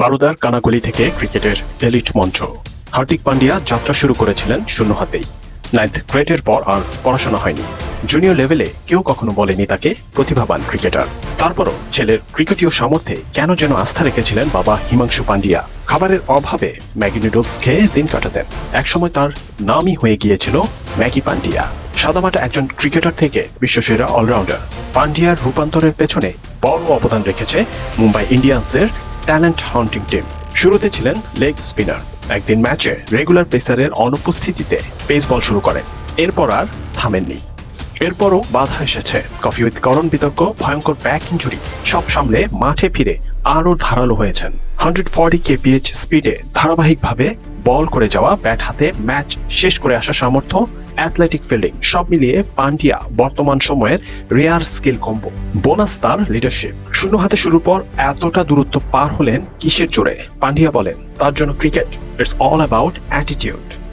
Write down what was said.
বারুদার কানাগলি থেকে ক্রিকেটের এলিট মঞ্চ। হার্দিক পান্ডিয়া যাত্রা শুরু করেছিলেন শূন্য হাতেই। নাইন্থ গ্রেডের পর আর পড়াশোনা হয়নি। জুনিয়র লেভেলে কেউ কখনো বলেনি তাকে প্রতিভাবান ক্রিকেটার। তারপরও ছেলের ক্রিকেটীয় সামর্থ্যে কেন যেন আস্থা রেখেছিলেন বাবা হিমাংশু পান্ডিয়া খাবারের অভাবে ম্যাগি নুডলস খেয়ে দিন কাটাতেন। একসময় তার নামই হয়ে গিয়েছিল ম্যাগি পান্ডিয়া সাদামাটা একজন ক্রিকেটার থেকে বিশ্বসেরা অলরাউন্ডার। পান্ডিয়ার রূপান্তরের পেছনে বড় অবদান রেখেছে মুম্বাই ইন্ডিয়ান্সের ট্যালেন্ট হান্টিং টিম শুরুতে ছিলেন লেগ স্পিনার একদিন ম্যাচে রেগুলার পেসারের অনুপস্থিতিতে পেস বল শুরু করেন। এরপর আর থামেননি। এরপরও বাধা এসেছে। কফি উইথ করণ বিতর্ক, ভয়ঙ্কর ব্যাক ইঞ্জুরি সব সামলে মাঠে ফিরে আরও ধারালো হয়েছেন। হান্ড্রেড ফর্টি কেপিএইচ স্পিডে ধারাবাহিকভাবে বল করে যাওয়া ব্যাট হাতে ম্যাচ শেষ করে আসা সামর্থ্য অ্যাথলেটিক ফিল্ডিং সব মিলিয়ে পান্ডিয়া বর্তমান সময়ের রেয়ার স্কিল কম্বো বোনাস তার লিডারশিপ শূন্য হাতে শুরুর পর এতটা দূরত্ব পার হলেন কিসের জোরে? পান্ডিয়া বলেন, তার জন্য cricket it's all about attitude